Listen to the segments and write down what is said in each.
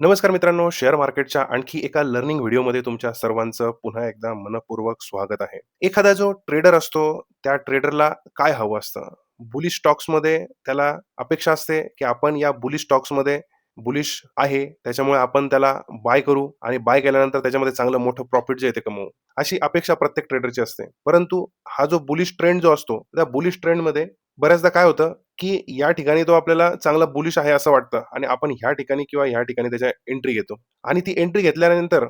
नमस्कार मित्रांनो शेअर मार्केटच्या आणखी एका लर्निंग व्हिडिओमध्ये तुमच्या सर्वांचं पुन्हा एकदा मनपूर्वक स्वागत आहे. एखादा जो ट्रेडर असतो त्या ट्रेडरला काय हवं असतं? बुलिश स्टॉक्समध्ये त्याला अपेक्षा असते की आपण या बुलिश स्टॉक्समध्ये बुलिश आहे त्याच्यामुळे आपण त्याला बाय करू आणि बाय केल्यानंतर त्याच्यामध्ये चांगलं मोठं प्रॉफिट जे आहे ते कमवू. अशी अपेक्षा प्रत्येक ट्रेडरची असते. परंतु हा जो बुलिश ट्रेंड जो असतो त्या बुलिश ट्रेंडमध्ये बऱ्याचदा काय होतं? की या ठिकाणी तो आपल्याला चांगला बुलिश आहे असं वाटतं. आणि आपण ह्या ठिकाणी किंवा ह्या ठिकाणी त्याच्या एंट्री घेतो. आणि ती एंट्री घेतल्यानंतर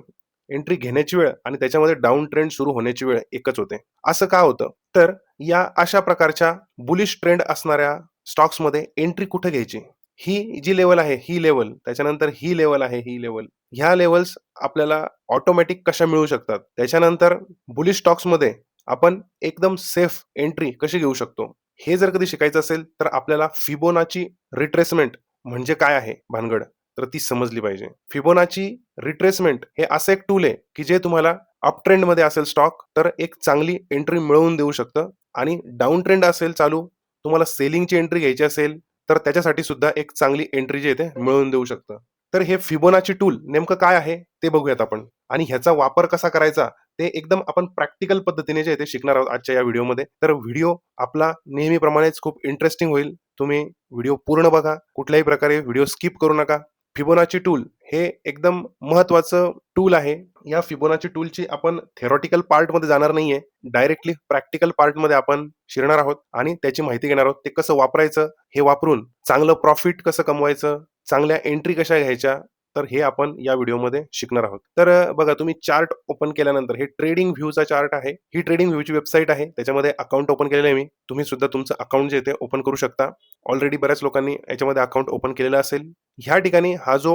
एंट्री घेण्याची वेळ आणि त्याच्यामध्ये डाऊन ट्रेंड सुरू होण्याची वेळ एकच होते. असं का होतं? तर या अशा प्रकारच्या बुलिश ट्रेंड असणाऱ्या स्टॉक्समध्ये एंट्री कुठे घ्यायची? ही जी लेवल आहे ही लेवल त्याच्यानंतर ही लेवल आहे ही लेवल ह्या लेवल्स आपल्याला ऑटोमॅटिक कशा मिळू शकतात? त्याच्यानंतर बुलिश स्टॉक्समध्ये आपण एकदम सेफ एंट्री कशी घेऊ शकतो? हे जर कधी शिकायचं असेल तर आपल्याला फिबोनाची रिट्रेसमेंट म्हणजे काय आहे भानगड? तर ती समजली पाहिजे. फिबोनाची रिट्रेसमेंट हे असं एक टूल आहे की जे तुम्हाला अप ट्रेंडमध्ये असेल स्टॉक तर एक चांगली एंट्री मिळवून देऊ शकतं. आणि डाऊन ट्रेंड असेल चालू तुम्हाला सेलिंगची एंट्री घ्यायची असेल तर त्याच्यासाठी सुद्धा एक चांगली एंट्री जी आहे ते मिळवून देऊ शकतं. तर हे फिबोनाची टूल नेमकं काय आहे ते बघूयात आपण. आणि ह्याचा वापर कसा करायचा ते एकदम आपण प्रॅक्टिकल पद्धतीने जे आहे ते शिकणार आहोत आजच्या या व्हिडिओमध्ये. तर व्हिडिओ आपला नेहमीप्रमाणेच खूप इंटरेस्टिंग होईल. तुम्ही व्हिडिओ पूर्ण बघा. कुठल्याही प्रकारे व्हिडिओ स्किप करू नका. फिबोनाची टूल हे एकदम महत्वाचं टूल आहे. या फिबोनाची टूलची आपण थेरॉटिकल पार्टमध्ये जाणार नाहीये. डायरेक्टली प्रॅक्टिकल पार्टमध्ये आपण शिरणार आहोत आणि त्याची माहिती घेणार आहोत. ते कसं वापरायचं हे वापरून चांगलं प्रॉफिट कसं कमवायचं चांगल्या एंट्री कशा घ्यायच्या तर हे आपण या व्हिडिओमध्ये शिकणार आहोत. तर बघा तुम्ही चार्ट ओपन केल्यानंतर हे ट्रेडिंग व्ह्यूचा चार्ट आहे ही ट्रेडिंग व्ह्यूची वेबसाईट आहे त्याच्यामध्ये अकाउंट ओपन केलेलं आहे मी. तुम्ही सुद्धा तुमचं अकाउंट जे ते ओपन करू शकता. ऑलरेडी बऱ्याच लोकांनी याच्यामध्ये अकाउंट ओपन केलेलं असेल. ह्या ठिकाणी हा जो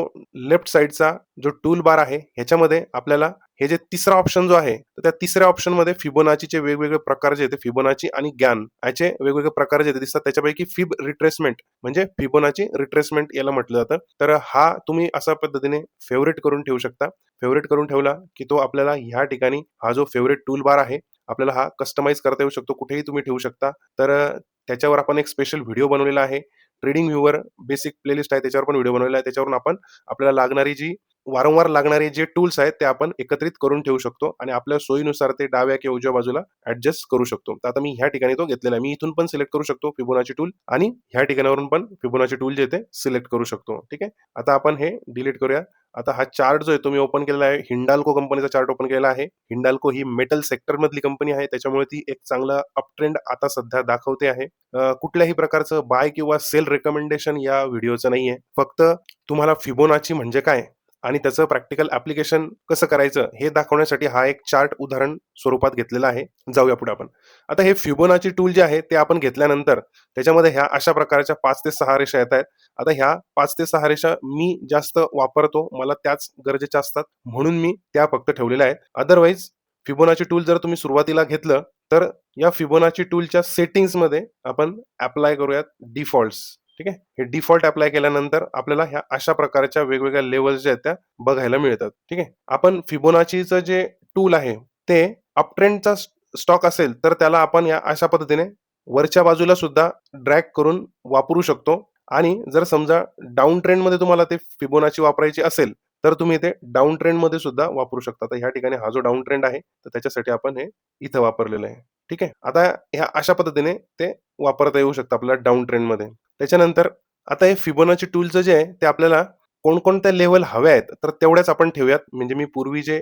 लेफ्ट साईडचा जो टूल बार आहे ह्याच्यामध्ये आपल्याला हे जे तिसरा ऑप्शन जो आहे तर त्या तिसऱ्या ऑप्शनमध्ये फिबोनाचीचे वेगवेगळे प्रकार जे आहेत फिबोनाची आणि ज्ञान याचे वेगवेगळे प्रकार जे दिसतात. त्याच्यापैकी फिब रिट्रेसमेंट म्हणजे फिबोनाची रिट्रेसमेंट याला म्हटलं जातं. तर हा तुम्ही अशा पद्धतीने फेवरेट करून ठेवू शकता. फेवरेट करून ठेवला की तो आपल्याला ह्या ठिकाणी हा जो फेवरेट टूल बार आहे आपल्याला हा कस्टमाइज करता येऊ शकतो. कुठेही तुम्ही ठेवू शकता. तर त्याच्यावर आपण एक स्पेशल व्हिडिओ बनवलेला आहे. ट्रेडिंग व्ह्यूवर बेसिक प्लेलिस्ट आहे त्याच्यावर पण व्हिडिओ बनवलेला आहे. त्याच्यावरून आपण आपल्याला लागणारी जी वारंवार लागणारे जे टूल्स आहेत ते आपण एकत्रित करून ठेवू शकतो आणि आपल्या सोयीनुसार ते डाव्या किंवा उजव्या बाजूला ऍडजस्ट करू शकतो. तर आता मी ह्या ठिकाणी तो घेतलेला आहे. मी इथून पण सिलेक्ट करू शकतो फिबोनाची टूल आणि ह्या ठिकाणावरून पण फिबोनाची टूल जे ते सिलेक्ट करू शकतो. ठीक आहे? आता आपण हे डिलीट करूया. आता हा चार्ट जो आहे तो मी ओपन केलेला आहे. हिंडाल्को कंपनीचा चार्ट ओपन केलेला आहे. हिंडाल्को ही मेटल सेक्टर मधली कंपनी आहे. त्याच्यामुळे ती एक चांगला अप ट्रेंड आता सध्या दाखवते आहे. कुठल्याही प्रकारचं बाय किंवा सेल रेकमेंडेशन या व्हिडिओचं नाहीये. फक्त तुम्हाला फिबोनाची म्हणजे काय? आणि त्याचं प्रॅक्टिकल ऍप्लिकेशन कसं करायचं हे दाखवण्यासाठी हा एक चार्ट उदाहरण स्वरूपात घेतलेला आहे. जाऊया पुढे आपण. आता हे फिबोनाची टूल जे आहे ते आपण घेतल्यानंतर त्याच्यामध्ये ह्या अशा प्रकारच्या पाच ते सहा रेषा येत आहेत. आता ह्या पाच ते सहा रेषा मी जास्त वापरतो मला त्याच गरजेच्या असतात म्हणून मी त्या फक्त ठेवलेल्या आहेत. अदरवाईज फिबोनाची टूल जर तुम्ही सुरुवातीला घेतलं तर या फिबोनाची टूलच्या सेटिंग्समध्ये आपण अप्लाय करूयात डिफॉल्ट्स ठीक आहे? हे डिफॉल्ट अप्लाय केल्यानंतर आपल्याला ह्या अशा प्रकारच्या वेगवेगळ्या लेवल्स ज्या आहेत त्या बघायला मिळतात. ठीक आहे? आपण फिबोनाचीचं जे टूल आहे ते अपट्रेंडचा स्टॉक असेल तर त्याला आपण या अशा पद्धतीने वरच्या बाजूला सुद्धा ड्रॅग करून वापरू शकतो. आणि जर समजा डाऊन ट्रेंडमध्ये तुम्हाला ते फिबोनाची वापरायची असेल तर तुम्ही ते डाऊन ट्रेंडमध्ये सुद्धा वापरू शकता. तर ह्या ठिकाणी हा जो डाऊन ट्रेंड आहे तर त्याच्यासाठी आपण हे इथं वापरलेलं आहे. ठीक आहे? आता ह्या अशा पद्धतीने ते वापरता येऊ शकतं आपल्याला डाऊन ट्रेंडमध्ये त्याच्यानंतर आता हे फिबोनाची टूलचं जे आहे ते आपल्याला कोणकोणत्या लेवल हव्या आहेत तर तेवढ्याच आपण ठेवूयात. म्हणजे मी पूर्वी जे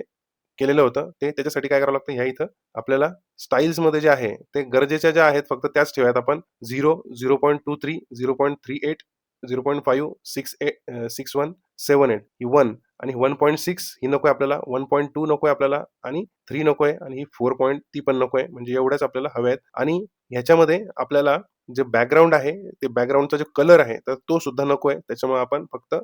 केलेलं होतं ते त्याच्यासाठी काय करावं लागतं? ह्या इथं आपल्याला स्टाईल्समध्ये जे आहे ते गरजेच्या ज्या आहेत फक्त त्याच ठेवूयात आपण. Zero zero point two three zero point three eight zero point five six eight six one seven eight. ही वन आणि वन पॉईंट सिक्स ही नको आहे आपल्याला वन पॉईंट टू नको आहे आपल्याला आणि थ्री नको आहे आणि ही फोर पॉईंट ती पण नको आहे म्हणजे एवढ्याच आपल्याला हव्या आहेत. आणि ह्याच्यामध्ये आपल्याला जे बॅकग्राऊंड आहे ते बॅकग्राऊंडचा जो कलर आहे तर तो सुद्धा नको आहे त्याच्यामुळे आपण फक्त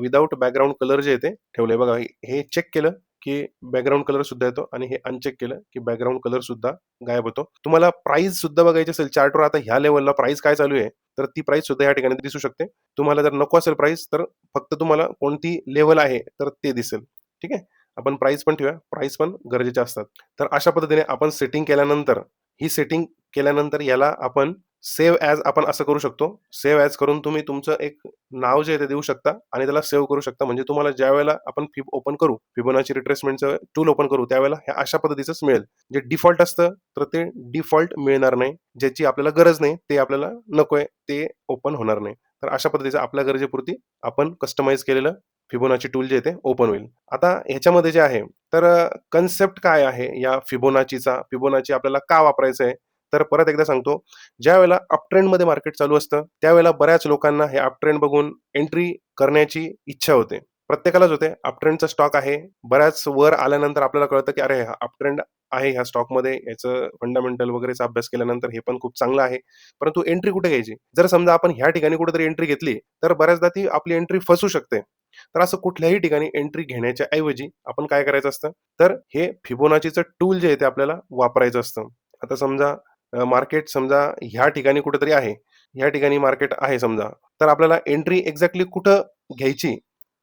विदाऊट बॅकग्राऊंड कलर जे आहे ते ठेवलंय. बघा हे चेक केलं. की बॅकग्राऊंड कलर सुद्धा येतो आणि हे अनचेक केलं की बॅकग्राऊंड कलर सुद्धा गायब होतो. तुम्हाला प्राइस सुद्धा बघायची असेल चार्टवर आता ह्या लेवलला प्राइस काय चालू आहे तर ती प्राइस सुद्धा या ठिकाणी दिसू शकते. तुम्हाला जर नको असेल प्राइस तर फक्त तुम्हाला कोणती लेवल आहे तर ते दिसेल. ठीक आहे? आपण प्राइस पण ठेवूया. प्राइस पण गरजेच्या असतात. तर अशा पद्धतीने आपण सेटिंग केल्यानंतर ही सेटिंग केल्यानंतर याला आपण सेव्ह ॲज आपण असं करू शकतो. सेव्ह ॲज करून तुम्ही तुमचं एक नाव जे आहे ते देऊ शकता आणि त्याला सेव्ह करू शकता. म्हणजे तुम्हाला ज्या वेळेला आपण फिब ओपन करू, फिबोनाची रिट्रेसमेंटचं टूल ओपन करू, त्यावेळेला हे अशा पद्धतीचंच मिळेल. जे डिफॉल्ट असतं, तर ते डिफॉल्ट मिळणार नाही. ज्याची आपल्याला गरज नाही, ते आपल्याला नकोय, ते ओपन होणार नाही. तर अशा पद्धतीचं आपल्या गरजेपुरती आपण कस्टमाइज केलेलं फिबोनाची टूल जे आहे ते ओपन होईल. आता ह्याच्यामध्ये जे आहे, तर कन्सेप्ट काय आहे या फिबोनाचीचा? फिबोनाची आपल्याला का वापरायचं आहे? तर परत एकदा सांगतो, ज्या वेळेला अपट्रेंडमध्ये मार्केट चालू असतं, त्यावेळेला बऱ्याच लोकांना हे अपट्रेंड बघून एंट्री करण्याची इच्छा होते. प्रत्येकालाच होते. अपट्रेंडचा स्टॉक आहे. बऱ्याच वर आल्यानंतर आपल्याला कळतं, की अरे हा अपट्रेंड आहे ह्या स्टॉकमध्ये, याचं फंडामेंटल वगैरेचा अभ्यास केल्यानंतर हे पण खूप चांगलं आहे. परंतु एंट्री कुठे घ्यायची? जर समजा आपण ह्या ठिकाणी कुठेतरी एंट्री घेतली, तर बऱ्याचदा ती आपली एंट्री फसू शकते. तर असं कुठल्याही ठिकाणी एंट्री घेण्याच्या ऐवजी आपण काय करायचं असतं, तर हे फिबोनाचीचं टूल जे आहे ते आपल्याला वापरायचं असतं. आता समजा मार्केट समजा ह्या ठिकाणी कुठेतरी आहे. ह्या ठिकाणी मार्केट आहे समजा. तर आपल्याला एंट्री एक्झॅक्टली कुठं घ्यायची,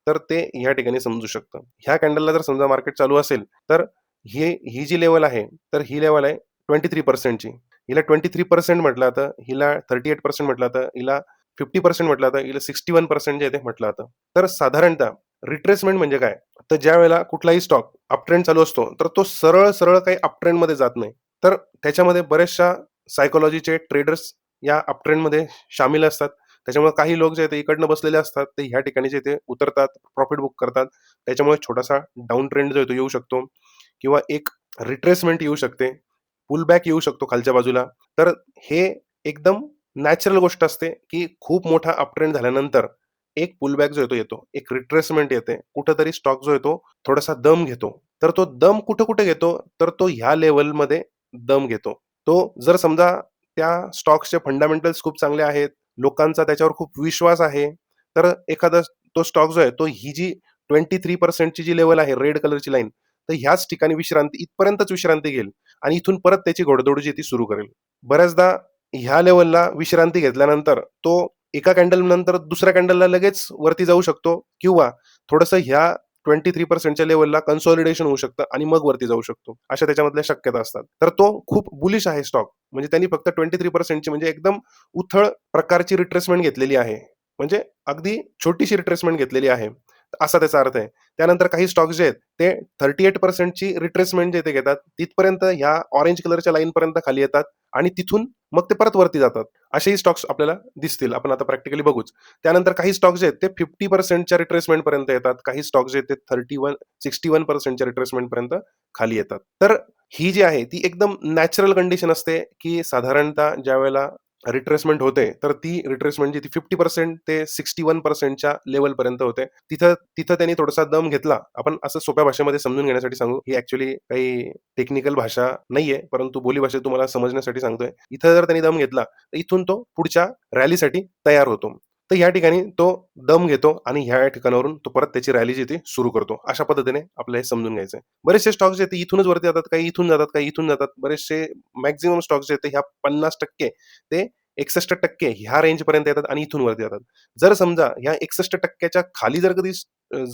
तर ते ह्या ठिकाणी समजू शकतं. ह्या कॅन्डलला जर समजा मार्केट चालू असेल, तर ही ही जी लेवल आहे, तर ही लेवल आहे 23% ची. हिला 23% म्हटलं जातं, हिला 38% म्हटलं जातं, हिला 50% म्हटलं जातं, हिला 61% जे आहे ते म्हटलं जातं. तर साधारणतः रिट्रेसमेंट म्हणजे काय? तर ज्या वेळेला कुठलाही स्टॉक अपट्रेंड चालू असतो, तर तो सरळ-सरळ काही अपट्रेंडमध्ये जात नाही. तर त्याच्यामध्ये बऱ्याचशा सायकोलॉजीचे ट्रेडर्स या अपट्रेंडमध्ये शामिल असतात. त्याच्यामुळे काही लोक जे आहेत ते इकडनं बसलेले असतात, ते ह्या ठिकाणी जे ते उतरतात, प्रॉफिट बुक करतात. त्याच्यामुळे छोटासा डाऊन ट्रेंड जो आहे तो येऊ शकतो किंवा एक रिट्रेसमेंट येऊ शकते, पुलबॅक येऊ शकतो खालच्या बाजूला. तर हे एकदम नॅचरल गोष्ट असते, की खूप मोठा अपट्रेंड झाल्यानंतर एक पुलबॅक जो येतो येतो. एक रिट्रेसमेंट येते. कुठेतरी स्टॉक जो येतो थोडासा दम घेतो. तर तो दम कुठे-कुठे घेतो, तर तो ह्या लेवलमध्ये दम घेतो. तो जर समजा त्या स्टॉक्सचे फंडामेंटल्स खूप चांगले आहेत, लोकांचा त्याच्यावर खूप विश्वास आहे, तर एखादा तो स्टॉक जो आहे तो ही जी ट्वेंटी थ्री पर्सेंटची जी लेवल आहे रेड कलरची लाईन, तर ह्याच ठिकाणी विश्रांती इथपर्यंतच विश्रांती घेईल आणि इथून परत त्याची घोडदौड जी ती सुरू करेल. बऱ्याचदा ह्या लेवलला विश्रांती घेतल्यानंतर तो एका कॅन्डल नंतर दुसऱ्या कॅन्डलला लगेच वरती जाऊ शकतो किंवा थोडंसं ह्या ट्वेंटी थ्री पर्सेंटच्या लेवलला कन्सॉलिडेशन होऊ शकतं आणि मग वरती जाऊ शकतो. अशा त्याच्यामधल्या शक्यता असतात. तर तो खूप बुलिश आहे स्टॉक. म्हणजे त्यांनी फक्त 23% ची म्हणजे एकदम उथळ प्रकारची रिट्रेसमेंट घेतलेली आहे. म्हणजे अगदी छोटीशी रिट्रेसमेंट घेतलेली आहे. असा त्याचा अर्थ आहे. त्यानंतर काही स्टॉक्स जे आहेत ते 38% ची रिट्रेसमेंट जे ते घेतात, तिथपर्यंत ह्या ऑरेंज कलरच्या लाईनपर्यंत खाली येतात आणि तिथून मग ते परत वरती जातात. असेही स्टॉक्स आपल्याला दिसतील. आपण आता प्रॅक्टिकली बघूच. त्यानंतर काही स्टॉक्स आहेत ते फिफ्टी पर्सेंटच्या रिट्रेसमेंट पर्यंत येतात. काही स्टॉक्स आहेत ते 31 61% च्या रिट्रेसमेंटपर्यंत खाली येतात. तर ही जी आहे ती एकदम नॅचरल कंडिशन असते, की साधारणतः ज्या वेळेला रिट्रेसमेंट होते, तर ती रिट्रेसमेंट जी ती 50% ते सिक्स्टी वन पर्सेंटच्या लेवलपर्यंत होते. तिथं तिथं त्यांनी थोडासा दम घेतला. आपण असं सोप्या भाषेमध्ये समजून घेण्यासाठी सांगू. ही ऍक्च्युली काही टेक्निकल भाषा नाहीये, परंतु बोलीभाषा तुम्हाला समजण्यासाठी सांगतोय. इथं जर त्यांनी दम घेतला, तर इथून तो पुढच्या रॅलीसाठी तयार होतो. तर ह्या ठिकाणी तो दम घेतो आणि ह्या ठिकाणावरून तो परत त्याची रॅली जी ती सुरू करतो. अशा पद्धतीने आपल्याला हे समजून घ्यायचं आहे. बरेचसे स्टॉक्स जे आहेत ते इथूनच वरती जातात, काही इथून जातात, काही इथून जातात. बरेचसे मॅक्झिमम स्टॉक्स जे आहेत ते ह्या 50% ते 61% ह्या रेंजपर्यंत येतात आणि इथून वरती जातात. जर समजा ह्या एकसष्ट टक्क्याच्या खाली जर कधी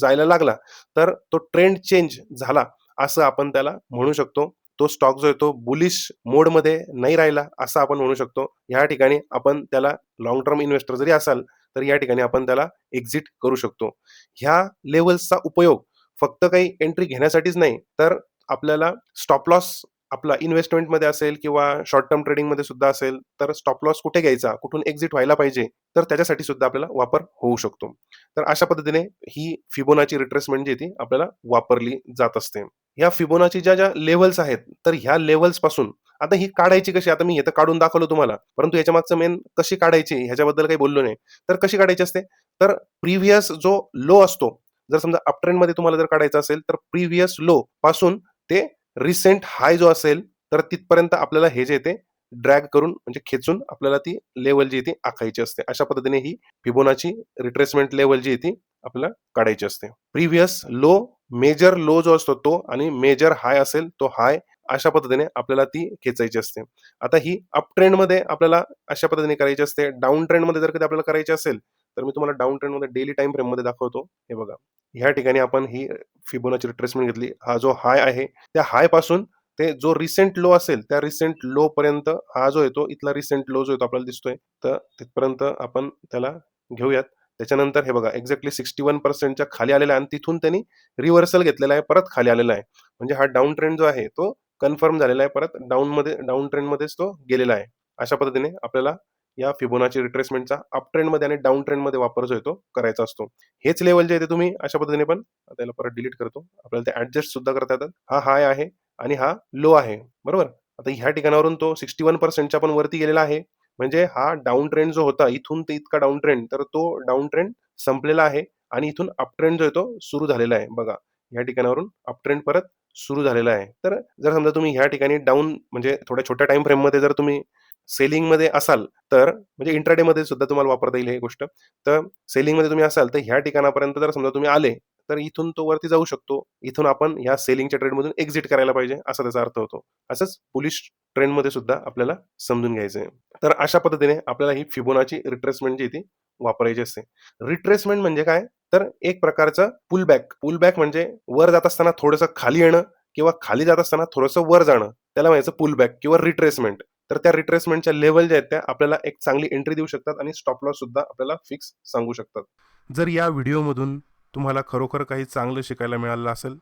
जायला लागला, तर तो ट्रेंड चेंज झाला, असं आपण त्याला म्हणू शकतो. तो स्टॉक जो आहे तो बुलिश मोडमध्ये नाही राहिला, असं आपण म्हणू शकतो. ह्या ठिकाणी आपण त्याला लॉंग टर्म इन्व्हेस्टर जरी असाल, तर या ठिकाणी आपण त्याला एक्झिट करू शकतो. ह्या लेवल्सचा उपयोग फक्त काही एंट्री घेण्यासाठीच नाही, तर आपल्याला स्टॉप लॉस आपला इन्व्हेस्टमेंटमध्ये असेल किंवा शॉर्ट टर्म ट्रेडिंगमध्ये सुद्धा असेल, तर स्टॉप लॉस कुठे घ्यायचा, कुठून एक्झिट व्हायला पाहिजे, तर त्याच्यासाठी सुद्धा आपल्याला वापर होऊ शकतो. तर अशा पद्धतीने ही फिबोनाची रिट्रेसमेंट म्हणजे जी ती आपल्याला वापरली जात असते. ह्या फिबोनाची ज्या-ज्या लेव्हल्स आहेत, तर ह्या लेव्हल्सपासून आता ही काढायची कशी? आता मी हे तर काढून दाखवलं तुम्हाला, परंतु याच्या मागचं मेन कशी काढायची ह्याच्याबद्दल काही बोललो नाही. तर कशी काढायची असते? तर प्रिव्हियस जो लो असतो, जर समजा अपट्रेंडमध्ये तुम्हाला जर काढायचा असेल, तर प्रिव्हियस लो पासून ते रिसेंट हाय जो असेल, तर तिथपर्यंत आपल्याला हे जे ते ड्रॅग करून म्हणजे खेचून आपल्याला ती लेवल जी ती आखायची असते. अशा पद्धतीने ही फिबोनाची रिट्रेसमेंट लेवल जी आहे ती आपल्याला काढायची असते. प्रिव्हियस लो, मेजर लो जो असतो तो आणि मेजर हाय असेल तो हाय अशा पद्धतीने आपल्याला ती खेचायची असते. आता ही अप ट्रेंडमध्ये आपल्याला अशा पद्धतीने करायची असते. डाउन ट्रेंडमध्ये जर कधी आपल्याला करायची असेल, तर मी तुम्हाला डाऊन ट्रेंडमध्ये डेली टाईम फ्रेममध्ये दाखवतो. हे बघा. ह्या ठिकाणी आपण ही फिबोनाची रिट्रेसमेंट घेतली. हा जो हाय आहे, त्या हायपासून ते जो रिसेंट लो असेल त्या रिसेंट लो पर्यंत हा जो येतो इथला रिसेंट लो जो येतो आपल्याला दिसतोय तर तिथपर्यंत आपण त्याला घेऊयात त्याच्यानंतर हे बघा एक्झॅक्टली सिक्स्टी वन पर्सेंटच्या खाली आलेला आहे आणि तिथून त्यांनी रिव्हर्सल घेतलेला आहे परत खाली आलेला आहे म्हणजे हा डाऊन ट्रेंड जो आहे तो कन्फर्म झालेला आहे परत. डाऊनमध्ये डाऊन ट्रेंडमध्येच तो गेलेला आहे. अशा पद्धतीने आपल्याला या फिबोनाची रिट्रेसमेंटचा अप ट्रेंडमध्ये आणि डाऊन ट्रेंडमध्ये वापर जो आहे तो करायचा असतो. हेच लेवल जे आहे ते तुम्ही अशा पद्धतीने पण आता याला परत डिलीट करतो. आपल्याला ते ऍडजस्ट सुद्धा करता येतात. हा हाय आहे आणि हा लो आहे. बरोबर? आता ह्या ठिकाणावरून तो सिक्स्टी वन पर्सेंटच्या पण वरती गेलेला आहे. म्हणजे हा डाऊन ट्रेंड जो होता इथून ते इतका डाऊन ट्रेंड तर तो डाऊन ट्रेंड संपलेला आहे आणि इथून अप ट्रेंड जो आहे तो सुरू झालेला आहे. बघा या ठिकाणावरून अप ट्रेंड परत सुरू झालेला आहे. तर जर समजा तुम्ही ह्या ठिकाणी डाऊन म्हणजे थोड्या छोट्या टाइम फ्रेममध्ये जर तुम्ही सेलिंगमध्ये असाल तर म्हणजे इंट्राडे मध्ये सुद्धा तुम्हाला वापरता येईल ही गोष्ट. तर सेलिंगमध्ये तुम्ही असाल तर ह्या ठिकाणापर्यंत जर समजा तुम्ही आले तर इथून तो वरती जाऊ शकतो. इथून आपण ह्या सेलिंगच्या ट्रेडमधून एक्झिट करायला पाहिजे असा त्याचा अर्थ होतो. असंच पुलिश ट्रेंडमध्ये सुद्धा आपल्याला समजून घ्यायचं आहे तर अशा पद्धतीने आपल्याला ही फिबोनाची रिट्रेसमेंट जी ती वापरायची असते. रिट्रेसमेंट म्हणजे काय? तर एक प्रकारचं पुल बॅक पुल बॅक म्हणजे वर जात असताना थोडंसं खाली येणं किंवा खाली जात असताना थोडंसं वर जाणं. त्याला म्हणायचं पुल बॅक किंवा रिट्रेसमेंट तर त्या रिट्रेसमेंटच्या लेवल ज्या आहेत त्या आपल्याला एक चांगली एंट्री देऊ शकतात आणि स्टॉप लॉस सुद्धा आपल्याला फिक्स सांगू शकतात. जर या व्हिडिओमधून तुम्हाला खरोखर काही चांगलं शिकायला मिळालं असेल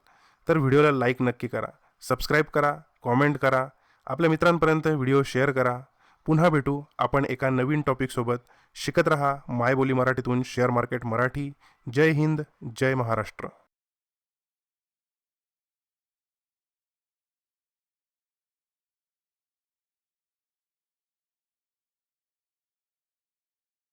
तर व्हिडिओला लाईक नक्की करा. सबस्क्राईब करा कॉमेंट करा. आपल्या मित्रांपर्यंत व्हिडिओ शेअर करा. पुन्हा भेटू आपण एका नवीन टॉपिकसोबत शिकत रहा मायबोली मराठीतून शेअर मार्केट मराठी. जय हिंद जय महाराष्ट्र.